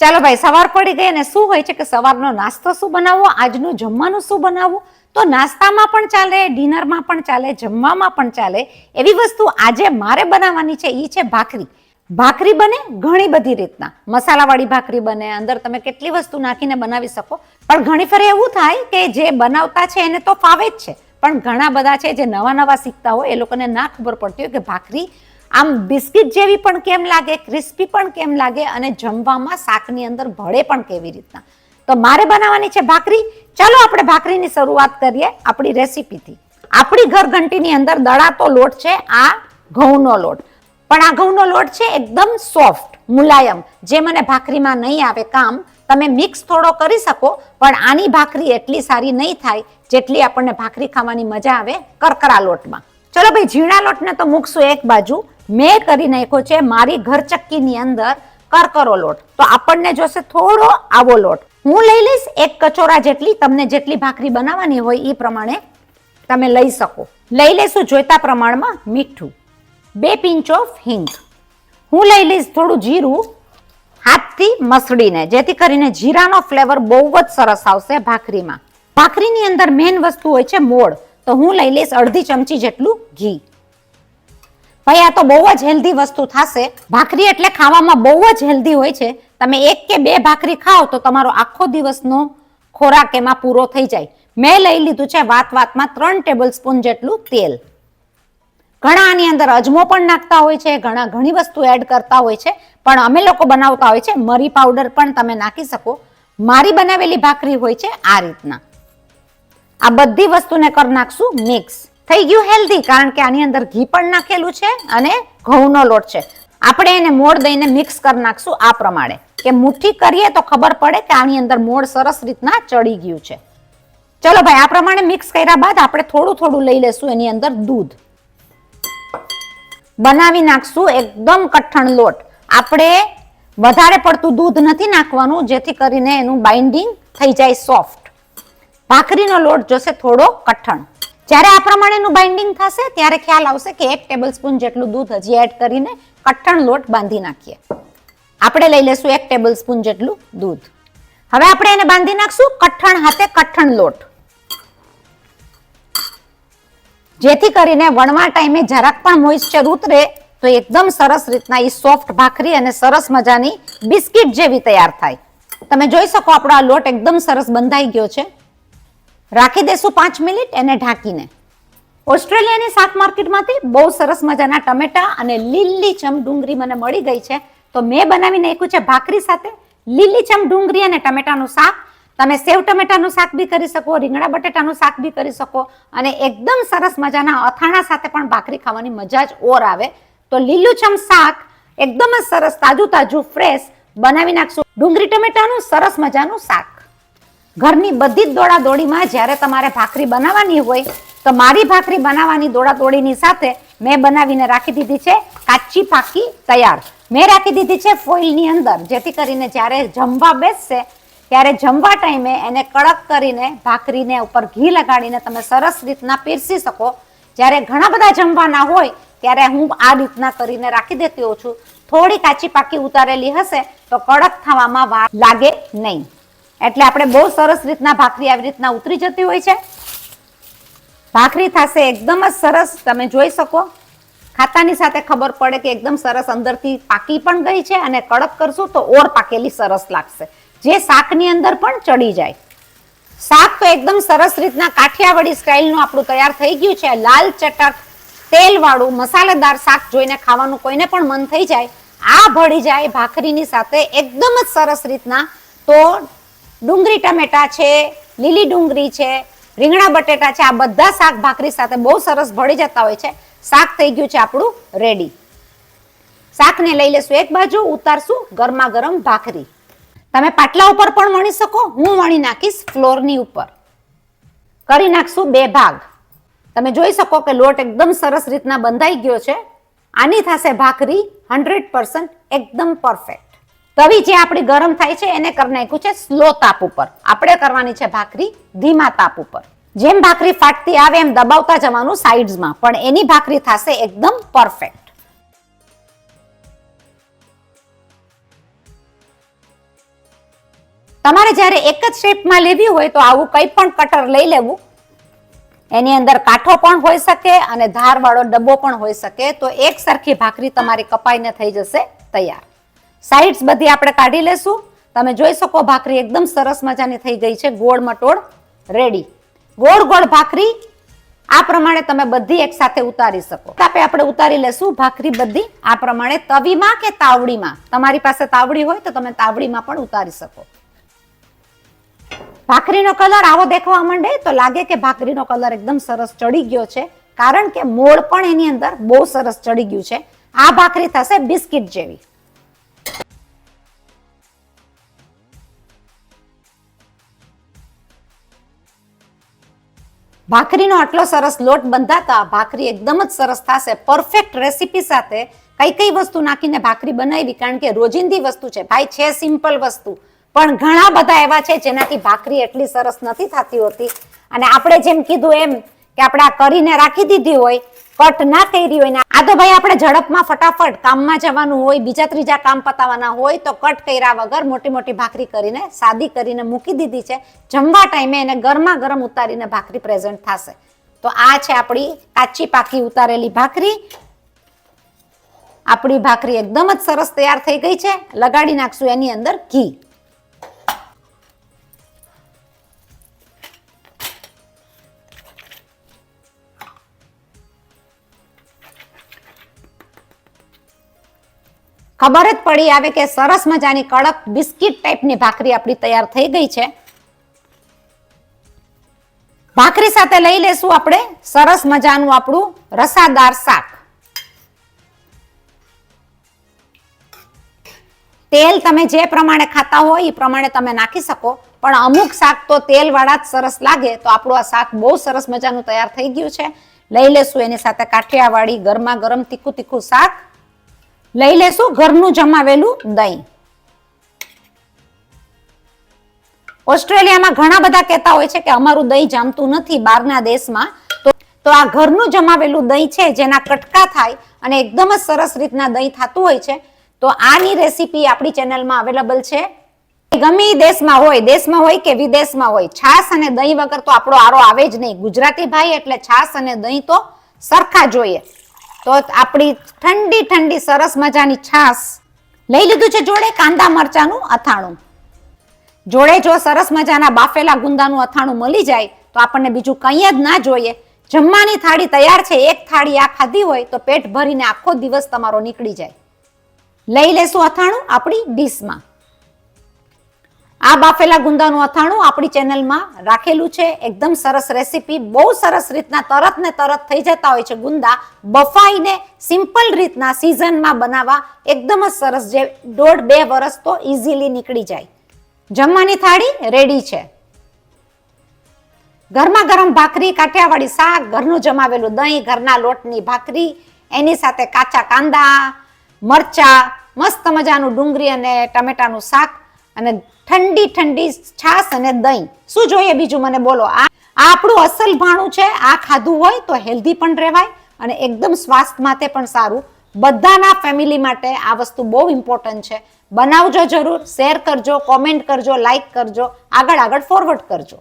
ચાલો ભાઈ, સવાર પડી ગઈ અને શું હોય છે કે સવારનો નાસ્તો શું બનાવવો, આજનું જમવાનું શું બનાવવું? તો નાસ્તામાં પણ ચાલે, ડિનરમાં પણ ચાલે, જમવામાં પણ ચાલે. એવી વસ્તુ આજે મારે બનાવવાની છે એ છે ભાખરી. ભાખરી બને ઘણી બધી રીતના. મસાલાવાળી ભાખરી બને, અંદર તમે કેટલી વસ્તુ નાખીને બનાવી શકો. પણ ઘણી ફરી એવું થાય કે જે બનાવતા છે એને તો ફાવે જ છે. પણ ઘણા બધા છે જે નવા નવા શીખતા હોય, એ લોકોને ના ખબર પડતી હોય કે ભાખરી આમ બિસ્કિટ જેવી પણ કેમ લાગે, ક્રિસ્પી પણ કેમ લાગે અને જમવામાં શાકની અંદર ભળે પણ કેવી રીતના? તો મારે બનાવવાની છે ભાખરી. ચાલો આપણે ભાખરીની શરૂઆત કરીએ આપણી રેસીપીથી. આપણી ઘર ઘંટીની અંદર દળાતો લોટ છે, આ ઘઉંનો લોટ. પણ આ ઘઉંનો લોટ છે એકદમ સોફ્ટ, મુલાયમ. જે મને ભાખરીમાં નહીં આવે કામ, તમે મિક્સ થોડો કરી શકો, પણ આની ભાખરી એટલી સારી નહીં થાય જેટલી આપણને ભાખરી ખાવાની મજા આવે કરકરા લોટમાં. ચલો ભાઈ, ઝીણા લોટને તો મૂકશું એક બાજુ. મેં કરી નાખ્યો છે મારી ઘર ચક્કીની અંદર કરકરો લોટ. તો આપણને જોશે થોડો આવો લોટ. હું લઈ લઈશ એક કચોરા જેટલી, તમને જેટલી ભાખરી બનાવવાની હોય એ પ્રમાણે તમે લઈ શકો. લઈ લેશું જોઈતા પ્રમાણમાં મીઠું. બે પિંચ ઓફ હિંગ. હું લઈ લઈશ થોડું જીરું. હાથથી મસળીને, જેથી કરીને જીરાનો ફ્લેવર બહુ જ સરસ આવશે ભાખરીમાં. ભાખરીની અંદર મેઇન વસ્તુ હોય છે મોળ. તો હું લઈ લઈશ અડધી ચમચી જેટલું ઘી. ભાઈ, આ તો બહુ જ હેલ્ધી વસ્તુ થશે. ભાખરી એટલે ખાવામાં બહુ જ હેલ્ધી હોય છે. તમે એક કે બે ભાખરી ખાઓ તો તમારો આખો દિવસનો ખોરાક એમાં પૂરો થઈ જાય. મેં લઈ લીધું છે વાત વાતમાં ત્રણ ટેબલ સ્પૂન જેટલું તેલ. ઘણા આની અંદર અજમો પણ નાખતા હોય છે, ઘણા ઘણી વસ્તુ એડ કરતા હોય છે, પણ અમે લોકો બનાવતા હોય છે. મરી પાવડર પણ તમે નાખી શકો. મારી બનાવેલી ભાખરી હોય છે આ રીતના. આ બધી વસ્તુને કરી નાખશું મિક્સ થઈ ગયું હેલ્ધી કારણ કે આની અંદર ઘી પણ નાખેલું છે અને ઘઉંનો લોટ છે. આપણે એને મોડ દઈને મિક્સ કરી નાખશું આ પ્રમાણે. કે મુઠ્ઠી કરીએ તો ખબર પડે કે આની અંદર મોડ સરસ રીતના ચડી ગયું છે. ચલો ભાઈ, આ પ્રમાણે મિક્સ કર્યા બાદ આપણે થોડું થોડું લઈ લેશું એની અંદર દૂધ. બનાવી નાખશું એકદમ કઠણ લોટ. આપણે વધારે પડતું દૂધ નથી નાખવાનું, જેથી કરીને એનું બાઇન્ડિંગ થઈ જાય સોફ્ટ ભાખરીનો લોટ જોશે થોડો કઠણ. જ્યારે આ પ્રમાણેનું બાઇન્ડિંગ થશે, ત્યારે ખ્યાલ આવશે કે એક ટેબલ સ્પૂન જેટલું દૂધ હજી એડ કરીને કઠણ લોટ બાંધી નાખીએ. આપણે લઈ લેશું એક ટેબલ સ્પૂન જેટલું દૂધ. હવે આપણે એને બાંધી નાખશું કઠણ હાથે કઠણ લોટ. જેથી કરીને વણવા ટાઈમે જરાક પણ મોઇશ્ચર ઉતરે તો એકદમ સરસ રીતના એ સોફ્ટ ભાખરી અને સરસ મજાની બિસ્કિટ જેવી તૈયાર થાય. તમે જોઈ શકો આપણો આ લોટ એકદમ સરસ બંધાઈ ગયો છે. રાખી દેશું પાંચ મિનિટ એને ઢાંકીને. ઓસ્ટ્રેલિયાની શાક માર્કેટમાંથી બહુ સરસ મજાના ટમેટા અને લીલીછમ ડુંગળી મને મળી ગઈ છે. તો મેં બનાવીને નાખ્યું છે ભાખરી સાથે લીલીછમ ડુંગળી અને ટમેટાનું શાક. તમે સેવ ટમેટાનું શાક બી કરી શકો, રીંગણા બટેટાનું શાક બી કરી શકો અને એકદમ સરસ મજાના અથાણા સાથે પણ ભાખરી ખાવાની મજા જ ઓર આવે. તો લીલુંછમ શાક એકદમ જ સરસ, તાજું તાજું ફ્રેશ બનાવી નાખશું. ડુંગળી ટમેટાનું સરસ મજાનું શાક. ઘરની બધી જ દોડાદોડીમાં જ્યારે તમારે ભાખરી બનાવવાની હોય, તો મારી ભાખરી બનાવવાની દોડાદોડીની સાથે મેં બનાવીને રાખી દીધી છે કાચી પાકી તૈયાર. મેં રાખી દીધી છે ફોઇલની અંદર, જેથી કરીને જ્યારે જમવા બેસશે, ત્યારે જમવા ટાઈમે એને કડક કરીને ભાખરીને ઉપર ઘી લગાડીને તમે સરસ રીતના પીરસી શકો. જ્યારે ઘણા બધા જમવાના હોય, ત્યારે હું આ રીતના કરીને રાખી દેતી હોઉં છું. થોડી કાચી પાકી ઉતારેલી હશે, તો કડક થવામાં વાર લાગે નહીં. એટલે આપણે બહુ સરસ રીતના ભાખરી આવી રીતના ઉતરી જતી હોય છે. ભાખરી થશે એકદમ જ સરસ, તમે જોઈ શકો. ખાતાની સાથે ખબર પડે કે એકદમ સરસ અંદરથી પાકી પણ ગઈ છે અને કડક કરશું તો ઓર પાકેલી સરસ લાગશે. જે શાકની અંદર પણ ચડી જાય. શાક તો એકદમ સરસ રીતના કાઠિયાવાડી સ્ટાઇલનું આપણું તૈયાર થઈ ગયું છે. લાલ ચટક, તેલવાળું, મસાલેદાર શાક જોઈને ખાવાનું કોઈને પણ મન થઈ જાય. આ ભળી જાય ભાખરીની સાથે એકદમ જ સરસ રીતના તો ડુંગળી ટમેટા છે, લીલી ડુંગળી છે, રીંગણા બટેટા છે, આ બધા શાક ભાખરી સાથે બહુ સરસ ભળી જતા હોય છે. શાક થઈ ગયું છે આપણું રેડી શાકને લઈ લેશું એક બાજુ, ઉતારશું ગરમા ગરમ ભાખરી. તમે પાટલા ઉપર પણ વણી શકો, હું વણી નાખીશ ફ્લોરની ઉપર. કરી નાખશું બે ભાગ. તમે જોઈ શકો કે લોટ એકદમ સરસ રીતના બંધાઈ ગયો છે. આની થશે ભાખરી હંડ્રેડ એકદમ પરફેક્ટ. તવી જે આપણી ગરમ થાય છે એને કરી નાખ્યું છે સ્લો તાપ ઉપર. આપણે કરવાની છે ભાખરી ધીમા તાપ ઉપર. જેમ ભાખરી ફાટતી આવે એમ દબાવતા જવાનું સાઈડ્સમાં. પણ એની ભાખરી થશે એકદમ પરફેક્ટ. તમારે જ્યારે એક જ શેપમાં લેવી હોય તો આવું કંઈ પણ કટર લઈ લેવું. એની અંદર કાંઠો પણ હોઈ શકે અને ધારવાળો ડબ્બો પણ હોઈ શકે. તો એક સરખી ભાખરી તમારી કપાઈને થઈ જશે તૈયાર. સાઈડ્સ બધી આપણે કાઢી લેશું. તમે જોઈ શકો ભાખરી એકદમ સરસ મજાની થઈ ગઈ છે. ગોળ મટોળ રેડી ગોળ ગોળ ભાખરી આ પ્રમાણે તમે બધી એક સાથે ઉતારી શકો. આપણે ઉતારી લેશું ભાખરી બધી આ પ્રમાણે તવીમાં કે તાવડીમાં. તમારી પાસે તાવડી હોય તો તમે તાવડીમાં પણ ઉતારી શકો. ભાખરીનો કલર આવો દેખવા માંડે તો લાગે કે ભાખરીનો કલર એકદમ સરસ ચડી ગયો છે. કારણ કે મોળ પણ એની અંદર બહુ સરસ ચડી ગયું છે. આ ભાખરી થશે બિસ્કિટ જેવી. ભાખરીનો આટલો સરસ લોટ બંધાતા ભાખરી એકદમ જ સરસ થશે. પરફેક્ટ રેસીપી સાથે કઈ કઈ વસ્તુ નાખીને ભાખરી બનાવી? કારણ કે રોજિંદી વસ્તુ છે ભાઈ, છે સિમ્પલ વસ્તુ. પણ ઘણા બધા એવા છે જેનાથી ભાખરી એટલી સરસ નથી થતી હોતી. અને આપણે જેમ કીધું એમ કે આપણે આ કરીને રાખી દીધી હોય, કટ ના કરી હોય ને આ તો ભાઈ આપણે ઝડપમાં ફટાફટ કામમાં જવાનું હોય, બીજા ત્રીજા કામ પતાવવાના હોય, તો કટ કર્યા વગર મોટી મોટી ભાખરી કરીને, સાદી કરીને મૂકી દીધી છે. જમવા ટાઈમે એને ગરમા ગરમ ઉતારીને ભાખરી પ્રેઝન્ટ થશે. તો આ છે આપણી કાચી પાકી ઉતારેલી ભાખરી. આપણી ભાખરી એકદમ જ સરસ તૈયાર થઈ ગઈ છે. લગાડી નાખશું એની અંદર ઘી. ખબર જ પડી આવે કે સરસ મજાની કડક બિસ્કિટ ટાઈપની ભાખરી આપણી તૈયાર થઈ ગઈ છે. ભાખરી સાથે લઈ લેશું આપણે સરસ મજાનું આપણું રસાદાર શાક. તેલ તમે જે પ્રમાણે ખાતા હોય એ પ્રમાણે તમે નાખી શકો, પણ અમુક શાક તો તેલ વાળા જ સરસ લાગે, તો આપણું આ શાક બહુ સરસ મજાનું તૈયાર થઈ ગયું છે. લઈ લેશું એની સાથે કાઠિયાવાડી ગરમા ગરમ તીખું તીખું શાક. લઈ લેશું, ઘરનું જમાવેલું દહીં. ઓસ્ટ્રેલિયામાં ઘણા બધા કહેતા હોય છે કે અમારું દહીં જામતું નથી બહારના દેશમાં. તો આ ઘરનું જમાવેલું દહીં છે, જેના કટકા થાય અને એકદમ જ સરસ રીતના દહીં થતું હોય છે. તો આની રેસીપી આપણી ચેનલમાં અવેલેબલ છે. ગમે દેશમાં હોય દેશમાં હોય કે વિદેશમાં હોય, છાશ અને દહીં વગર તો આપણો આરો આવે જ નહીં. ગુજરાતી ભાઈ એટલે છાશ અને દહીં તો સરખા જોઈએ. તો આપણી ઠંડી ઠંડી સરસ મજાની છાશ લઈ લીધું છે જોડે કાંદા મરચાનું અથાણું. જોડે જો સરસ મજાના બાફેલા ગુંદાનું અથાણું મળી જાય તો આપણને બીજું કંઈ જ ના જોઈએ. જમવાની થાળી તૈયાર છે, એક થાળી આ ખાધી હોય તો પેટ ભરીને આખો દિવસ તમારો નીકળી જાય. લઈ લેશું અથાણું આપણી ડીશમાં. આ બાફેલા ગુંદાનું અથાણું આપણી ચેનલમાં રાખેલું છે. એકદમ સરસ રેસીપી. બહુ સરસ રીતના તરત ને તરત થઈ જતા હોય છે ગુંદા. બફાઈને સિમ્પલ રીતના સિઝનમાં બનાવવા એકદમ જ સરસ જે દોઢ બે વર્ષ તો ઇઝીલી નીકળી જાય. જમવાની થાળી રેડી છે. ઘરમાં ગરમ ભાખરી, કાઠિયાવાડી શાક, ઘરનું જમાવેલું દહીં, ઘરના લોટની ભાખરી, એની સાથે કાચા કાંદા, મરચા, મસ્ત મજાનું ડુંગળી અને ટમેટાનું શાક અને ઠંડી ઠંડી છાશ અને દહીં. શું જોઈએ બીજું મને બોલો? આ આપણું અસલ ભાણું છે, આ ખાધું હોય તો હેલ્ધી પણ રહેવાય અને એકદમ સ્વાસ્થ્ય માટે પણ સારું. બધાના ફેમિલી માટે આ વસ્તુ બહુ ઇમ્પોર્ટન્ટ છે. બનાવજો જરૂર શેર કરજો કોમેન્ટ કરજો લાઈક કરજો, આગળ આગળ ફોરવર્ડ કરજો.